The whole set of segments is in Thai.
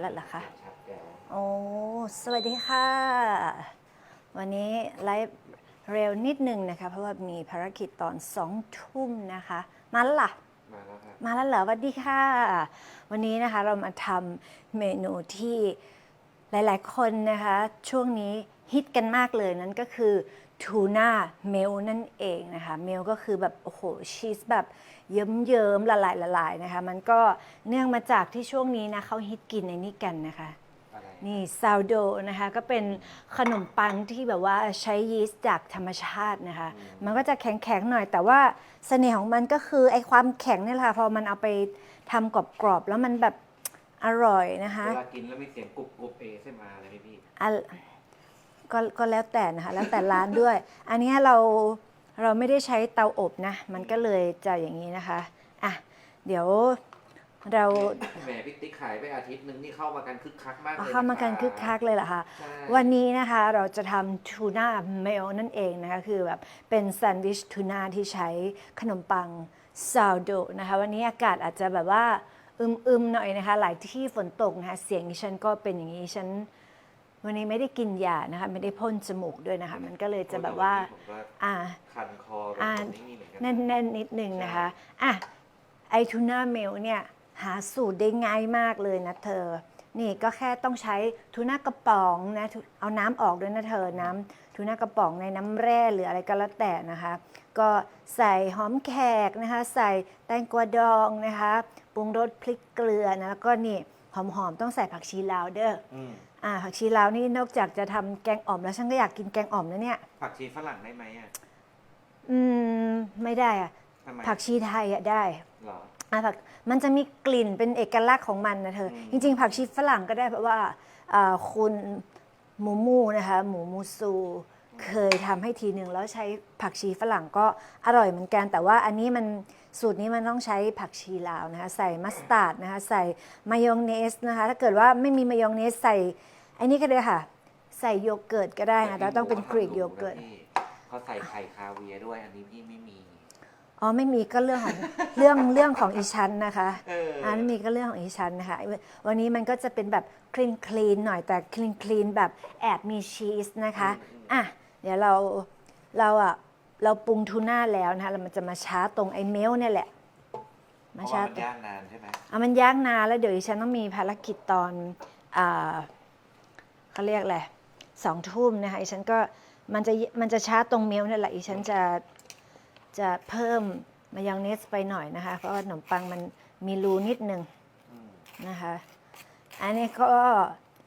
แล้วเหรอคะชัดแจ๋วโอ้สวัสดีค่ะ วันนี้ไลฟ์เร็วนิดนึงนะคะ เพราะว่ามีภารกิจตอนสองทุ่มนะคะ มาแล้วล่ะ มาแล้วครับมาแล้วเหรอสวัสดีค่ะ วันนี้นะคะเรามาทำเมนูที่หลาย ๆ คนนะคะ ช่วงนี้ฮิตกันมากเลยนั่นก็คือ ทูน่าเมลนั่นเองนะคะ เมลก็คือแบบ โอ้โห ชีสแบบเยิ้มๆละลายละลายนะคะ มันก็เนื่องมาจากที่ช่วงนี้นะเขาฮิตกินในนี้กันนะคะอะไรนี่ซาวโดนะคะ ก็เป็นขนมปังที่แบบว่าใช้ยีสต์จากธรรมชาตินะคะ มันก็จะแข็งๆหน่อย แต่ว่าเสน่ห์ของมันก็คือไอ้ความแข็งเนี่ยแหละค่ะพอมันเอาไปทำกรอบๆแล้วมันแบบอร่อยนะคะเวลากินแล้วมีเสียงกรุบกรุบเอเซมาเลยไหมพี่อะ ก็ก็แล้วแต่นะคะแล้วแต่ร้านด้วย อันเนี้ยเราเราไม่ได้ใช้เตาอบนะ มันก็เลยจะอย่างนี้นะคะอะเดี๋ยวเราแหมพี่ติ๊กขายไปอาทิตย์หนึงนี่เข้ามากันคึกคักมากเลยเอาเข้ามากันคึกคักเลยเหรอคะใช่วันนี้นะคะเราจะทำทูน่าเมลนั่นเองนะคะคือแบบเป็นแซนด์วิชทูน่าที่ใช้ขนมปังซาวโดนะคะ วันนี้อากาศอาจจะแบบว่าอึมๆหน่อยนะคะ หลายที่ฝนตกนะคะเสียงดิฉันก็เป็นอย่างนี้ฉัน วันนี้ไม่ได้กินยานะคะ ไม่ได้พ่นจมูกด้วยนะคะ มันก็เลยจะแบบว่าผมก็อ่า คันคอแบบอ่า นี้เหมือนกัแน่น ๆ นิดนึงนะคะอะไอทูน่าเมลเนี่ย หาสูตรได้ง่ายมากเลยนะเธอ นี่ก็แค่ต้องใช้ทูน่ากระป๋องนะทูเอาน้ำออกด้วยนะเธอน้ำทูน่ากระป๋องในน้ำแร่หรืออะไรก็แล้วแต่นะคะ ก็ใส่หอมแขกนะคะ ใส่แตงกวาดองนะคะปรุงรสพริกเกลือนะแล้วก็นี่หอมๆต้องใส่ผักชีลาวเด้อ อืม อ่าผักชีลาวนี่นอกจากจะทำแกงอ่อมแล้วฉันก็อยากกินแกงอ่อมแล้วเนี่ย ผักชีฝรั่งได้ไหมอะอืมไม่ได้อะทำไมผักชีไทยอะได้เหรอ อะผักมันจะมีกลิ่นเป็นเอกลักษณ์ของมันนะเธออืมจริง ๆ ผักชีฝรั่งก็ได้เพราะว่าอ่าคุณหมูมูนะคะ หมูมูซู เคยทำให้ทีหนึ่งแล้วใช้ผักชีฝรั่งก็อร่อยเหมือนกัน แต่ว่าอันนี้มัน สูตรนี้มันต้องใช้ผักชีลาวนะคะใส่มัสตาร์ดนะคะใส่มายองเนสนะคะถ้าเกิดว่าไม่มีมายองเนสใส่ไอ้นี่ก็ได้ค่ะ ใส่โยเกิร์ตก็ได้นะแต่ต้องเป็นกรีกโยเกิร์ตพี่เขาใส่ไข่คาเวียร์ด้วย อันนี้พี่ไม่มีอ๋อไม่มีก็เรื่องของเรื่องเรื่องของอีฉันนะคะเอออันนี้ก็เรื่องของอีฉันนะคะวันนี้มันก็จะเป็นแบบคลีนคลีนหน่อยแต่คลีนคลีนแบบแอบมีชีสนะคะอะเดี๋ยวเราเราอะ เราปรุงทูน่าแล้วนะคะแล้วมันจะมาช้าตรงไอ้เมลเนี่ยแหละเพมาราะช้าว่ามันตรงย่างนานใช่ไหมอะมันยากนานแล้วเดี๋ยวดิฉันต้องมีภารกิจตอนอ่าเขาเรียกอะไรสองทุ่มนะคะดิฉันก็มันจะมันจะช้าตรงเมลเนี่ยแหละดิฉันจะจะเพิ่มมายองเนสไปหน่อยนะคะ เพราะว่าขนมปังมันมีรูนิดนึงอืมนะคะ อันนี้ก็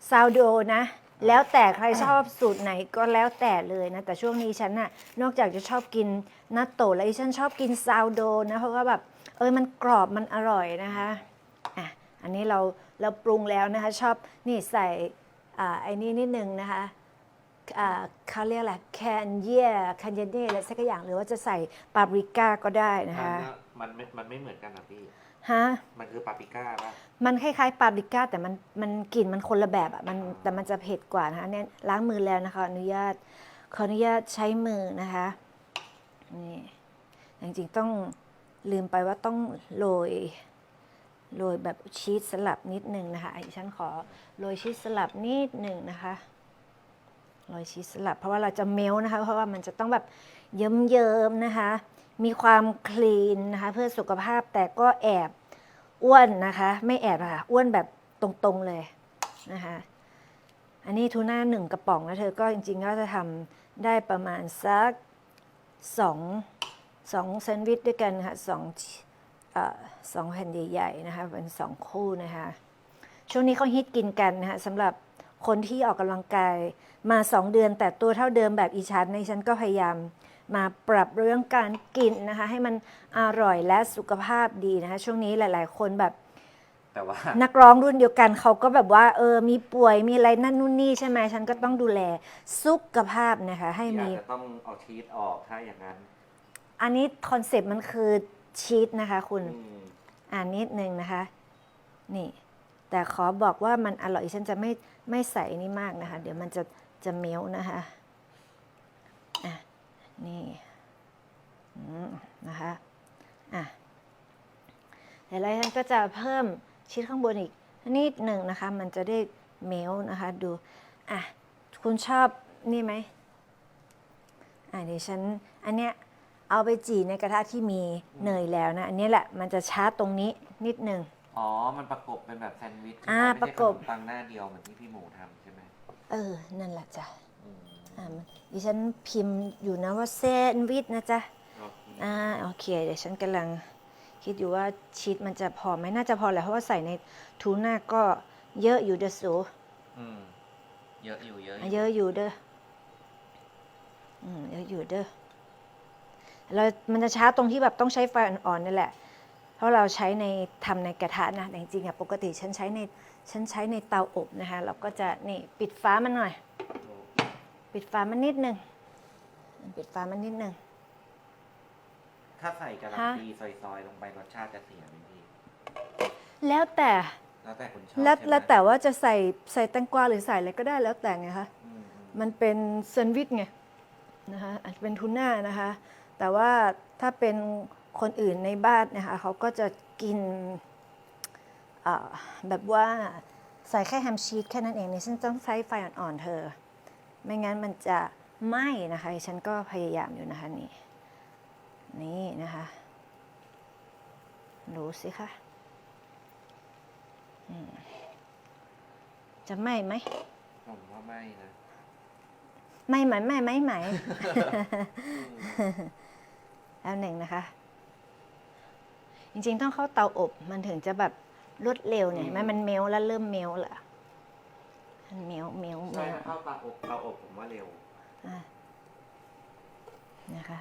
ซาวโดนะ แล้วแต่ใครชอบสูตรไหนก็แล้วแต่เลยนะ แต่ช่วงนี้ฉันน่ะนอกจากจะชอบกินนัตโตะแล้วฉันชอบกินซาวโดนะเพราะว่าแบบเออมันกรอบมันอร่อยนะคะอะอันนี้เราเราปรุงแล้วนะคะชอบนี่ใส่อ่าไอ้นี่นิดนึงนะคะอ่าเขาเรียกอะไรแคนเยียแคนเยเน่อะไรสักอย่างหรือว่าจะใส่ปาปริก้าก็ได้นะคะ มันไม่มันไม่เหมือนกันนะพี่ ฮะ มันคือปาปริก้าป่ะ มันคล้ายๆปาปริก้าแต่มันมันกลิ่นมันคนละแบบอะมันแต่มันจะเผ็ดกว่านะคะเนี่ยล้างมือแล้วนะคะอนุญาตขออนุญาตใช้มือนะคะนี่จริงๆต้องลืมไปว่าต้องโรยโรยแบบชีสสลับนิดนึงนะคะดิฉันขอโรยชีสสลับนิดหนึ่งนะคะโรยชีสสลับ เพราะว่าเราจะเมลนะคะ เพราะว่ามันจะต้องแบบเยิ้มๆนะคะ มีความคลีนนะคะ เพื่อสุขภาพแต่ก็แอบอ้วนนะคะ ไม่แอบอะค่ะ อ้วนแบบตรงๆเลยนะคะ อันนี้ทูน่าหนึ่งกระป๋องนะเธอก็จริงๆ ก็จะทำได้ประมาณสักสองสองแซนด์วิชด้วยกันค่ะสองสองแผ่นใหญ่ๆนะคะ เป็นสองคู่นะคะ ช่วงนี้เขาฮิตกินกันนะคะสำหรับคนที่ออกกำลังกายมาสองเดือนแต่ตัวเท่าเดิมแบบอีชันในฉันก็พยายาม มาปรับเรื่องการกินนะคะ ให้มันอร่อยและสุขภาพดีนะคะ ช่วงนี้หลาย ๆ คนแบบ แต่ว่า นักร้องรุ่นเดียวกันเขาก็แบบว่า เออ มีป่วยมีอะไรนั่นนู่นนี่ใช่ไหมฉันก็ต้องดูแลสุขภาพนะคะ ให้พี่อามีจจะต้องเอาชีสออกถ้าอย่างนั้นอันนี้คอนเซปต์มันคือชีสนะคะ คุณ อืมอ่านนิดนึงนะคะ นี่ แต่ขอบอกว่ามันอร่อยฉันจะไม่ไม่ใส่นี่มากนะคะ เดี๋ยวมันจะจะเมลนะคะอะ นี่อืมนะคะอะเดี๋ยวเราฉันก็จะเพิ่มชีสข้างบนอีกนิดหนึ่งนะคะ มันจะได้เมลนะคะดู อะ คุณชอบนี่ไหมอะเดี๋ยวฉัน อันเนี้ยเอาไปจีในกระทะที่มีเนยแล้วนะ อันนี้แหละมันจะชาร์จตรงนี้นิดหนึ่งอ๋อ มันประกบเป็นแบบแซนด์วิชใช่ไหมอ่าไม่ใช่ประกบขนมปังหน้าเดียวเหมือนที่พี่หมูทำใช่ไหมเออ นั่นแหละจ้ะ อืมอะมันดิฉันพิมพ์อยู่นะว่าแซนด์วิชนะจ๊ะโอเคอ่าโอเค เดี๋ยวฉันกำลังคิดอยู่ว่าชีสมันจะพอไหมน่าจะพอแหละเพราะว่าใส่ในทูน่าก็เยอะอยู่เด้อสูอืมเยอะอยู่เยอะอะเยอะอยู่เด้ออืมเยอะอยู่เด้อเรามันจะช้าตรงที่แบบต้องใช้ไฟอ่อนๆนี่แหละ เพราะเราใช้ในทำในกระทะนะแต่จริงๆอะปกติฉันใช้ในฉันใช้ในเตาอบนะคะ เราก็จะนี่ปิดฟ้ามันหน่อย ปิดฟ้ามันนิดนึงปิดฟ้ามันนิดนึง ถ้าใส่กะหล่ำปีซอยๆ ลงไปรสชาติจะเสียไหมพี่ แล้วแต่แล้วแต่คนชอบแล้วใช่ไหมแล้วแต่ว่าจะใส่ใส่แตงกวาหรือใส่อะไรก็ได้แล้วแต่ไงคะ อืมอืมมันเป็นแซนด์วิชไงนะคะอาจจะเป็นทูน่านะคะ แต่ว่าถ้าเป็นคนอื่นในบ้านนะคะเขาก็จะกินอ่าแบบว่าใส่แค่แฮมชีสแค่นั้นเองนี่ฉันต้องใช้ไฟอ่อนๆเธอ ไม่งั้นมันจะไหม้นะคะฉันก็พยายามอยู่นะคะนี่ นี่นะคะดูสิคะอืมจะไหม้ไหมผมว่าไม่นะไม่ไหมไม่ไหมไหมแล้วหนึ่งนะคะ จริงๆต้องเข้าเตาอบมันถึงจะแบบรวดเร็วเนี่ยเห็นไหมมันเมลแล้วเริ่มเมลแล้วมัน เมลเมลเมใช่ลเข้าเตาอบเตาอบผมว่าเร็ว อะนะคะ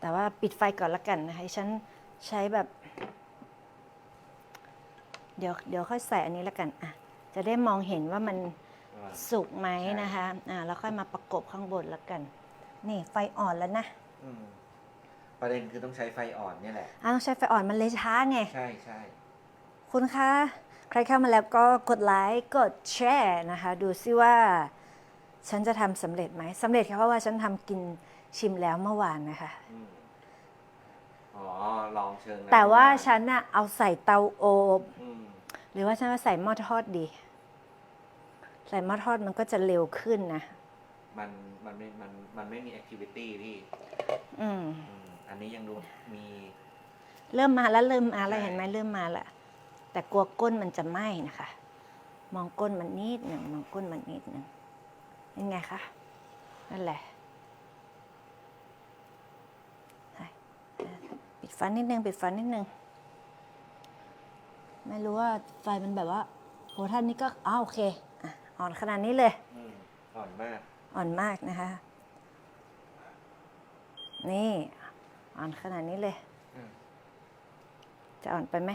แต่ว่าปิดไฟก่อนละกันนะคะฉันใช้แบบ เดี๋ยวเดี๋ยวค่อยใส่อันนี้ละกันอะจะได้มองเห็นว่ามันอ่าสุกไหมใช่ นะคะ อ่า แล้วค่อยมาประกบข้างบนแล้วกัน นี่ไฟอ่อนแล้วนะอืมประเด็นคือต้องใช้ไฟอ่อนเนี่ยแหละอ่าต้องใช้ไฟอ่อนมันเลยช้าไง ใช่ใช่คุณคะ ใครเข้ามาแล้วก็กดไลค์กดแชร์นะคะ ดูซิว่า ฉันจะทำสำเร็จไหมสำเร็จค่ะเพราะว่าฉันทำกินชิมแล้วเมื่อวานนะคะ อืมอ๋อ ลองเชิงนะแต่ว่าฉันน่ะเอาใส่เตาอบ อืมหรือว่าฉันว่าใส่หม้อทอดดี ใส่หม้อทอดมันก็จะเร็วขึ้นนะ มันมันไม่มันมันไม่มีแอคทิวิตี้พี่อืม อืมอันนี้ยังดูมี เริ่มมาแล้วเริ่มมาแล้วใช่ เห็นไหมเริ่มมาแล้ว แต่กลัวก้นมันจะไหม้นะคะ มองก้นมันนิดหนึ่งมองก้นมันนิดหนึ่งยังไงคะนั่นแหละใช่ปิดฟันนิดนึงปิดฟันนิดนึงไม่รู้ว่าไฟมันแบบว่าโหท่านนี้ก็อ้าวโอเคอะอ่อนขนาดนี้เลยอืมอ่อนมาก อ่อนมากนะคะ นี่ อ่อนขนาดนี้เลยอืมจะอ่อนไปไหม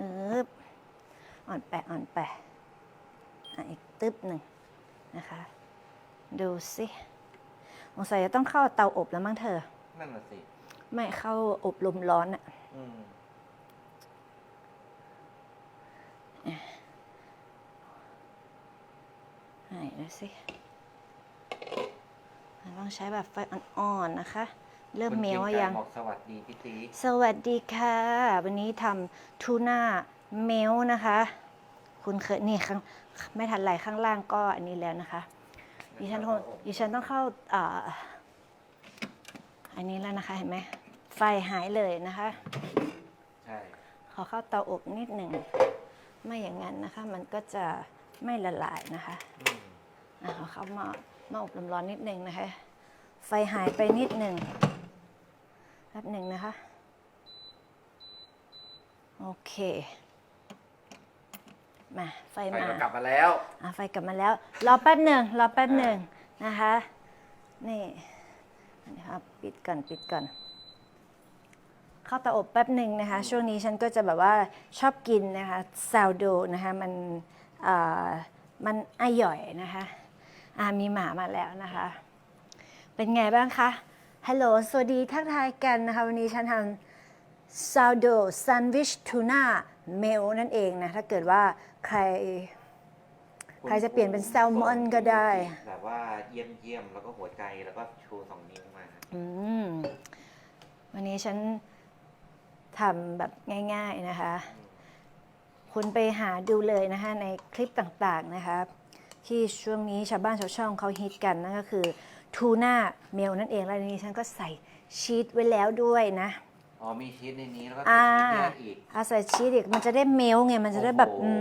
อึบอ่อนแปะอ่อนแปะอะอีกตึบหนึ่งนะคะ ดูสิสงสัยจะต้องเข้าเตาอบแล้วมั้งเธอ นั่นน่ะสิ ไม่เข้าอบลมร้อนอะอืมไหนดูสิเราต้องใช้แบบไฟอ่อนๆนะคะ เริ่มคุณเมลกินว่าไก่ยังบอกสวัสดีพี่ตีสวัสดีค่ะ วันนี้ทำทูน่าเมลนะคะ คุณเคยนี่ข้างไม่ทันไรข้างล่างก็อันนี้แล้วนะคะดิฉันคงดิฉันต้องเข้าอ่าอันนี้แล้วนะคะเห็นไหมไฟหายเลยนะคะ ใช่ขอเข้าเตาอบนิดหนึ่งไม่อย่างนั้นนะคะ มันก็จะไม่ละลายนะคะอืมอะขอเข้ามามาอบลมร้อนนิดหนึ่งนะคะ ไฟหายไปนิดหนึ่ง แป๊บหนึ่งนะคะ โอเค มาไฟไฟมาก็กลับมาแล้ว อะไฟกลับมาแล้ว รอแป๊บหนึ่งรอแป๊บหนึ่งนะคะ นี่นะครับปิดก่อนปิดก่อน เข้าเตาอบแป๊บหนึ่งนะคะ ช่วงนี้ฉันก็จะแบบว่าชอบกินนะคะซาวโดนะคะมันเอ่อมันอร่อยนะคะ อ่ามีหมามาแล้วนะคะ เป็นไงบ้างคะ ฮัลโหล สวัสดีทักทายกันนะคะ วันนี้ฉันทำซาวโดแซนด์วิชทูน่าเมลนั่นเองนะ ถ้าเกิดว่าใคร ใครจะเปลี่ยนเป็นแซลมอนก็ได้ แบบว่าเยี่ยมเยี่ยมๆแล้วก็หัวใจแล้วก็ชูสองนิ้วมาอืมวันนี้ฉันทำแบบง่ายๆนะคะ คุณไปหาดูเลยนะคะ ในคลิปต่างๆนะคะ ที่ช่วงนี้ชาวบ้านชาวช่องเขาฮิตกันนั่นก็คือ ทูน่าเมลนั่นเองแล้วในนี้ฉันก็ใส่ชีสไว้แล้วด้วยนะอ๋อมีชีสในนี้แล้วก็อ่าใส่ชีสแยกอีกเอาใส่ชีสอีกมันจะได้เมลไงมันจะได้แบบโอ้อื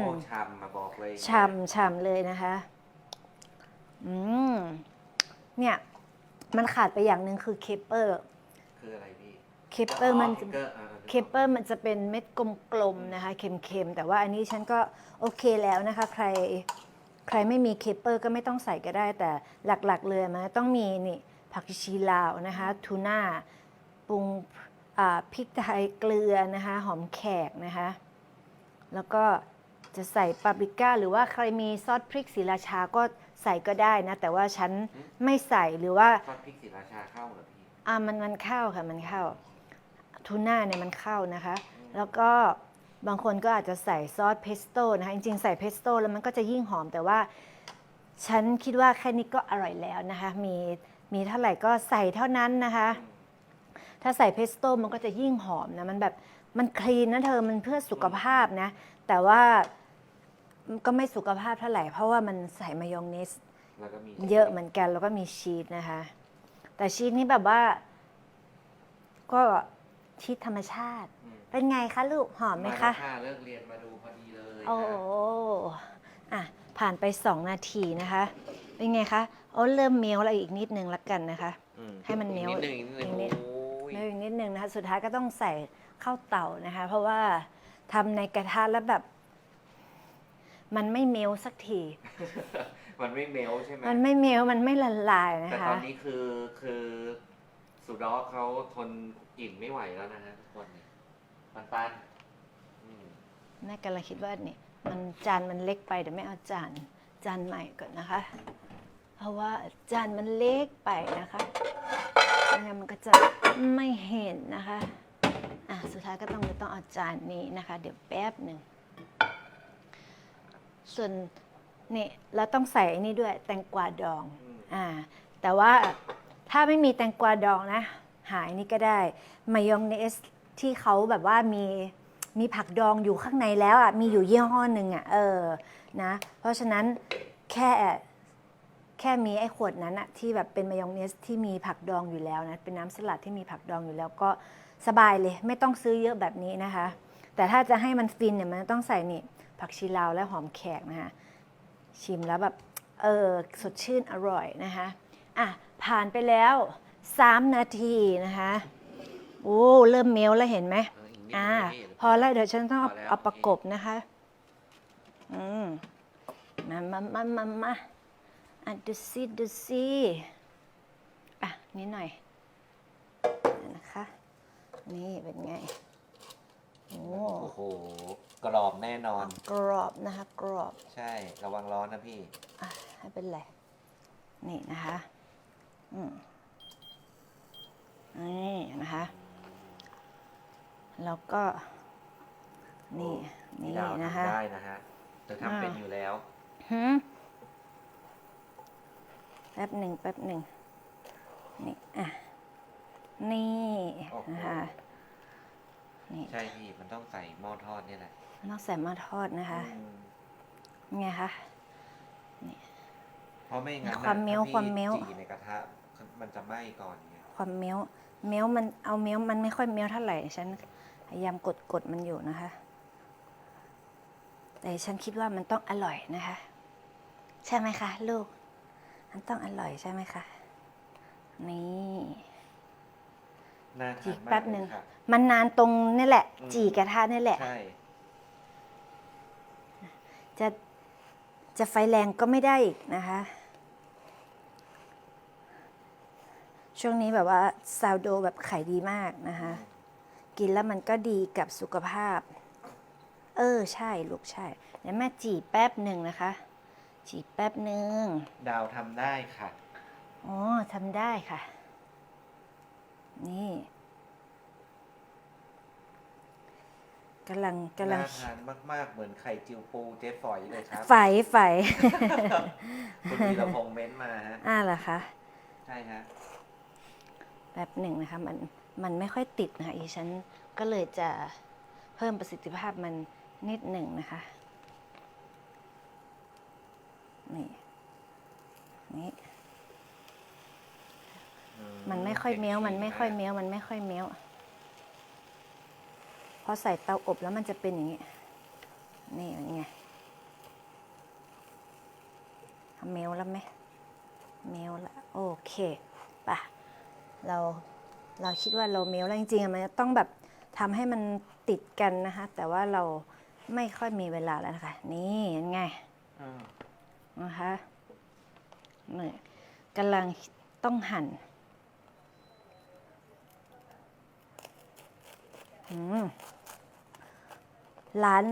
โหมฉ่ำมาบอกเลยฉ่ำฉ่ำเลยนะคะอืมเนี่ยมันขาดไปอย่างหนึ่งคือเคปเปอร์คืออะไรพี่เคปเปอร์มันเคปเปอร์อ่าเคปเปอร์มันจะเป็นเม็ดกลมๆนะคะเค็มๆ แต่ว่าอันนี้ฉันก็โอเคแล้วนะคะ ใคร ใครไม่มีเคปเปอร์ก็ไม่ต้องใส่ก็ได้ แต่หลักๆเลยมันต้องมีนี่ผักชีลาวนะคะทูน่าปรุงอ่าพริกไทยเกลือนะคะหอมแขกนะคะ แล้วก็จะใส่ปาปริก้า หรือว่าใครมีซอสพริกศรีราชาก็ใส่ก็ได้นะ แต่ว่าฉันไม่ใส่หรือว่าซอสพริกศรีราชาเข้าเหรอพี่อ่ามันมันเข้าค่ะมันเข้าทูน่าเนี่ยมันเข้านะคะ แล้วก็ บางคนก็อาจจะใส่ซอสเพสโต้นะคะจริงๆ ใส่เพสโต้แล้วมันก็จะยิ่งหอมแต่ว่า ฉันคิดว่าแค่นี้ก็อร่อยแล้วนะคะ มีมีเท่าไหร่ก็ใส่เท่านั้นนะคะ ถ้าใส่เพสโต้มันก็จะยิ่งหอมนะมันแบบมันคลีนนะเธอมันเพื่อสุขภาพนะ แต่ว่ามันก็ไม่สุขภาพเท่าไหร่ เพราะว่ามันใส่มายองเนสแล้วก็มีเยอะเหมือนกันแล้วก็มีชีสนะคะ แต่ชีสนี่แบบว่า ก็ชีสธรรมชาติอืม เป็นไงคะลูกหอมไหมาคะแล้วค่ะเลิกเรียนมาดูพอดีเลยโอ้ค่ะอะผ่านไปสองนาทีนะคะ เป็นไงคะโอ้เริ่มเมลแล้วอีกนิดนึงละกันนะคะอืให้มันเหนียวอีกนิดหนึ่งอีกนิดหนึ่งอีกนิดโอ้ยเมลอีกนิดนึงนะคะ สุดท้ายก็ต้องใส่ข้าวเต่านะคะ เพราะว่าทำในกระทะแล้วแบบ มันไม่เมลสักที มันไม่เมลใช่ไหมมันไม่เมลมันไม่ละลายนะแต่คะตอนนี้คือคือสุดอเขาทนกลิ่นไม่ไหวแล้วนะฮะทุกคนนี่ ปันปันอืมแม่กำลังคิดว่านี่มันจานมันเล็กไปเดี๋ยวแม่เอาจานจานใหม่ก่อนนะคะ เพราะว่าจานมันเล็กไปนะคะไม่งั้นมันก็จะไม่เห็นนะคะอะสุดท้ายก็ต้องต้องเอาจานนี้นะคะ เดี๋ยวแป๊บหนึ่งส่วนนี่เราต้องใส่อันนี้ด้วยแตงกวาดองอืมอ่าแต่ว่าถ้าไม่มีแตงกวาดองนะ หายนี่ก็ได้ มายองเนส ที่เขาแบบว่ามีมีผักดองอยู่ข้างในแล้วอะมีอยู่ยี่ห้อหนึ่งอะเออนะเพราะฉะนั้นแค่แค่มีไอ้ขวดนั้นอะที่แบบเป็นมายองเนสที่มีผักดองอยู่แล้วนะเป็นน้ำสลัดที่มีผักดองอยู่แล้วก็สบายเลย ไม่ต้องซื้อเยอะแบบนี้นะคะ แต่ถ้าจะให้มันฟินเนี่ยมันต้องใส่นี่ผักชีลาวและหอมแขกนะคะชิมแล้วแบบเออสดชื่นอร่อยนะคะอะผ่านไปแล้ว 3 นาทีนะคะ โอ้เริ่มเมลแล้วเห็นไหมเอออีกนิดอ่า นึงพี่ พอแล้วเดี๋ยวฉันต้องเอาพอแล้ว เอาประกบนะคะ อืมมามามามามาอะดูซิดูซิอะนิดหน่อยนะคะ นี่เป็นไงโอ้โอ้โห กรอบแน่นอน กรอบนะคะกรอบ ใช่ ระวังร้อนนะพี่ อะไม่เป็นไร นี่นะคะ อืมนี่นะคะ แล้วก็ นี่นี่ดาวนะคะทำได้นะฮะเธอทำเป็นอ่าอยู่แล้ว หืมแป๊บหนึ่งแป๊บหนึ่งนี่อะนี่โอ้โห นะคะนี่ใช่พี่มันต้องใส่หม้อทอดนี่แหละต้องใส่มาทอดนะคะอืมไงคะ เพราะไม่งั้นความน่ะเม้วถ้พี่ความเม้ว จีในกระทะมันจะไหม้ก่อนไงความเมลเมลมันเอาเมลมันไม่ค่อยเมลเท่าไหร่ฉัน พยายามกดกดมันอยู่นะคะ แต่ฉันคิดว่ามันต้องอร่อยนะคะ ใช่ไหมคะ ลูก มันต้องอร่อยใช่ไหมคะนี่น่าจีทานกมากแป๊บหนึ่งเลยค่ะ มันนานตรงนี่แหละ อืม จีกระทะนี่แหละ ใช่ จะจะไฟแรงก็ไม่ได้อีกนะคะ ช่วงนี้แบบว่าซาวโดแบบขายดีมากนะคะ กินแล้วมันก็ดีกับสุขภาพ เออใช่ลูกใช่เดี๋ยวแม่จีบแป๊บหนึ่งนะคะ จีบแป๊บหนึ่งดาวทำได้ค่ะ อ๋อทำได้ค่ะ นี่กำลังกำลังน่าทานมากๆ เหมือนไข่จิวปูเจ๊ฝอยเลยครับไฟไฟคุณวีรพงษ์เม้นต์มาฮะ อ่าเหรอคะ ใช่ฮะ แป๊บหนึ่งนะคะมัน มันไม่ค่อยติดนะคะอีฉันก็เลยจะเพิ่มประสิทธิภาพมันนิดหนึ่งนะคะ นี่ นี่อืมันไม่ค่อยเมี้ยว มันไม่ค่อยเเมี้ยว มันไม่ค่อยเมี้ยว พอใส่เตาอบแล้วมันจะเป็นอย่างนี้ นี่อย่างไงเมี้ยวแล้วไหมเมี้ยวแล้วโอเคปะเรา เราคิดว่าเราเมี้ยวแล้วจริงๆอะมันจะต้องแบบทำให้มันติดกันนะคะ แต่ว่าเราไม่ค่อยมีเวลาแล้วนะคะ นี่ยังไงอ่านะคะนี่กำลังต้องหั่นอืมร้าน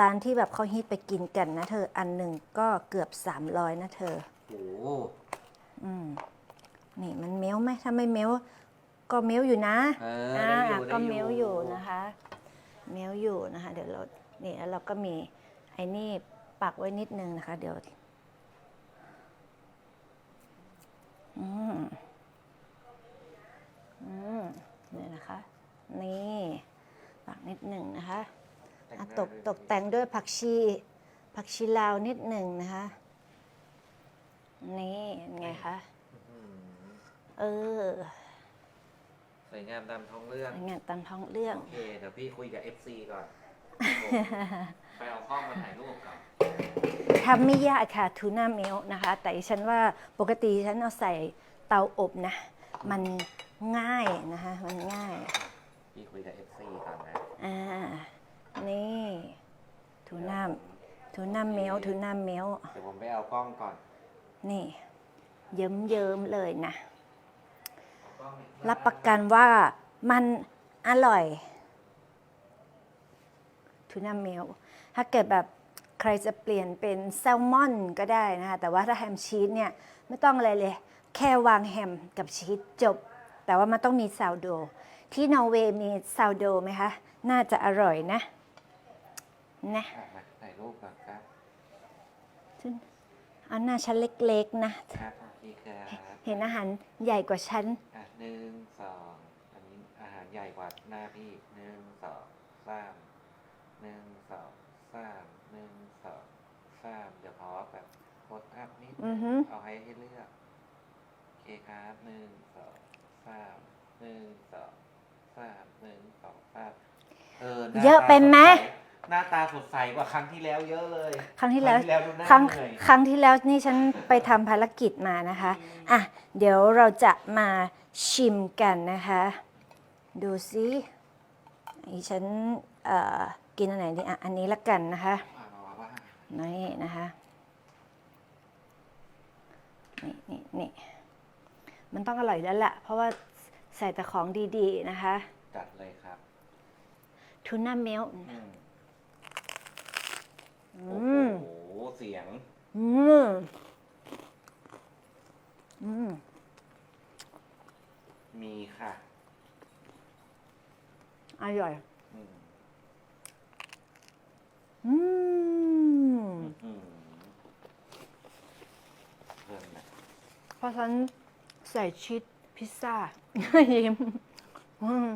ร้านที่แบบเขาฮิตไปกินกันนะเธออันหนึ่งก็เกือบ 300 นะเธอ โอ้โหอืมนี่มันเม้ยวไหมถ้าไม่เม้ยว ก็เม้ยวอยู่นะเอออ่าได้อยู่ ก็ได้เม้ยวอยู่นะคะ เม้ยวอยู่นะคะ เดี๋ยวเรานี่แล้วเราก็มีไอ้นี่ปักไว้นิดนึงนะคะ เดี๋ยวอืมอืมนี่นะคะ นี่ปักนิดหนึ่งนะคะแต่งอะหน้าตกด้วยตกแต่งด้วยผักชี ผักชีลาวนิดหนึ่งนะคะ นี่ยังไงคะอืมเออส วยงามตามท้องเรื่อง งานตามท้องเรื่อง โอเค เดี๋ยวพี่คุยกับ FC ก่อนไปเอากล้องมาถ่ายรูปก่อนทำไม่ยากค่ะทูน่าเมลนะคะ แต่ดิฉันว่าปกติฉันเอาใส่เตาอบนะ มันง่ายนะคะ มันง่าย พี่คุยกับ FC ก่อนนะอ่า นี่ทูน่าทูน่าเมลทูน่าเมลเดี๋ยวผมไปเอากล้องก่อน นี่ เยิ้มเยิ้มๆเลยนะเอากล้องนี่ รับประกันว่ามันอร่อยทูน่าเมลถ้าเกิดแบบใครจะเปลี่ยนเป็นแซลมอนก็ได้นะคะ แต่ว่าถ้าแฮมชีสเนี่ย ไม่ต้องอะไรเลย แค่วางแฮมกับชีสจบ แต่ว่ามันต้องมีซาวโด ที่นอร์เวย์มีซาวโดไหมคะ น่าจะอร่อยนะ นะอะมาถ่ายรูปก่อนครับเอาหน้าชั้นเล็กๆนะครับโอเคครับเห็นอาหารใหญ่กว่าฉันอะ หนึ่งสองอันนี้อาหารใหญ่กว่าหน้าพี่หนึ่งสองสามหนึ่งสองสามหนึ่งสองสามเดี๋ยวขอแบบโพสอัพนิดนึอืงอฮึ เอาให้ให้เลือกโอเคครับหนึ่งสองสามหนึ่งสองสามหนึ่งสองสามเออหน้าเยอะไปไหม ตาสดใสหน้าตาสดใสกว่าครั้งที่แล้วเยอะเลยครั้งที่แล้ว ดูหน้าครั้งเหนื่อยครั้งที่แล้วนี่ฉันไปทำภารกิจมานะคะ อะ เดี๋ยวเราจะมา ชิมกันนะคะ ดูซิอีฉันเอ่อกินอันไหนดีอะอันนี้ละกันนะคะว่ามาว่าว่านี่นะคะนี่นี่นี่มันต้องอร่อยแล้วล่ะ เพราะว่าใส่แต่ของดีๆนะคะ จัดเลยครับทูน่าเมลอืมอืโอ้มโห เสียง อืม อืม มีค่ะ อร่อย อืมอืมอืมเริ่มนะเพราะฉันใส่ชีสพิซซ่า ยิ้มอืม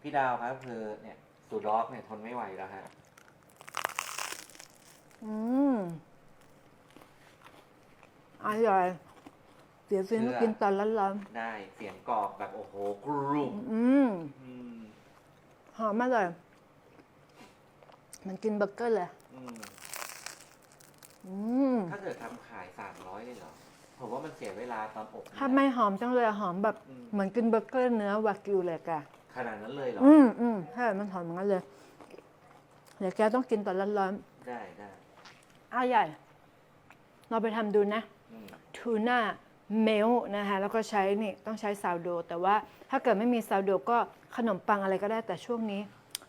พี่ดาวครับคือเนี่ยสูดล็อกเนี่ยทนไม่ไหวแล้วฮะ อืมอร่อย เดี๋ยวฟินกินตอนร้อนได้เสียงกรอบแบบโอ้โหกรุบๆอืมอืมหอมอร่อยเหมันกินเบอร์เกอร์เลยอืมอืมถ้าเกิดทำขายสามร้อยเลยเหรอผมว่ามันเสียเวลาตอนอบนะถ้าไม่หอมจังเลยอะหอมแบบอืมเหมือนกินเบอร์เกอร์เนื้อวากิวเลยแกขนาดนั้นเลยเหรออืมอืมใช่มันหอมเหมือนกันเลยเดี๋ยวแกต้องกินตอนร้อนได้ได้ๆอ้าวใหญ่ เราไปทำดูนะ อืม ทูน่า เมลนะคะแล้วก็ใช้นี่ต้องใช้ซาวโด แต่ว่าถ้าเกิดไม่มีซาวโดก็ขนมปังอะไรก็ได้แต่ช่วงนี้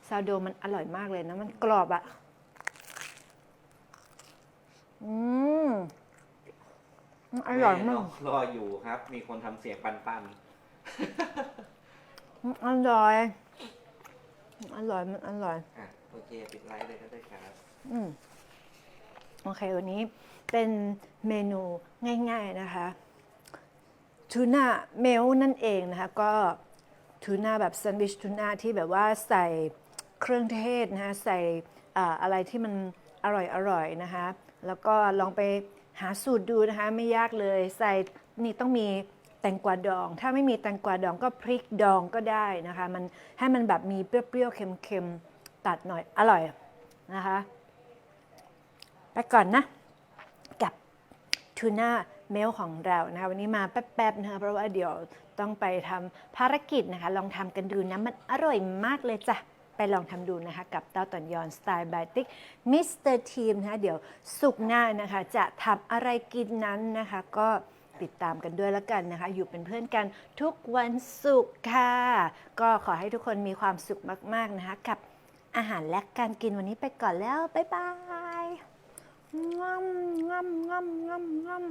ซาวโดมันอร่อยมากเลยนะมันกรอบอะอืมมันอร่อยมากแรออยู่ครับ มีคนทำเสียงปันปันอืมอร่อย อร่อยมันอร่อยๆอะโอเคปิดไลฟ์เลยก็ได้ครับอืมโอเค วันนี้เป็นเมนูง่าย ๆนะคะ ทูน่าเมลนั่นเองนะคะก็ทูน่าแบบแซนด์วิชทูน่าที่แบบว่าใส่เครื่องเทศนะคะใส่อ่อะไรที่มันอร่อยอร่อยๆนะคะแล้วก็ลองไปหาสูตรดูนะคะไม่ยากเลยใส่นี่ต้องมีแตงกวาดอง ถ้าไม่มีแตงกวาดองก็พริกดองก็ได้นะคะมันให้มันแบบมีเปรี้ยวๆเค็มๆตัดหน่อยอร่อยนะคะไปก่อนนะ กับทูน่า เมลของเรานะคะวันนี้มาแป๊บๆนะคะเพราะว่าเดี๋ยวต้องไปทำภารกิจนะคะ ลองทำกันดูนะมันอร่อยมากเลยจ้ะไปลองทำดูนะคะ กับเต้าตอนยอนสไตล์บายติกมิสเตอร์ทีมนะคะเดี๋ยวสุกหน้านะคะ จะทำอะไรกินนั้นนะคะ ก็ติดตามกันด้วยแล้วกันนะคะ อยู่เป็นเพื่อนกันทุกวันศุกร์ค่ะ ก็ขอให้ทุกคนมีความสุขมากๆนะคะ กับอาหารและการกินวันนี้ไปก่อนแล้ว บ๊ายบายงอมงอมงอมงอมงอม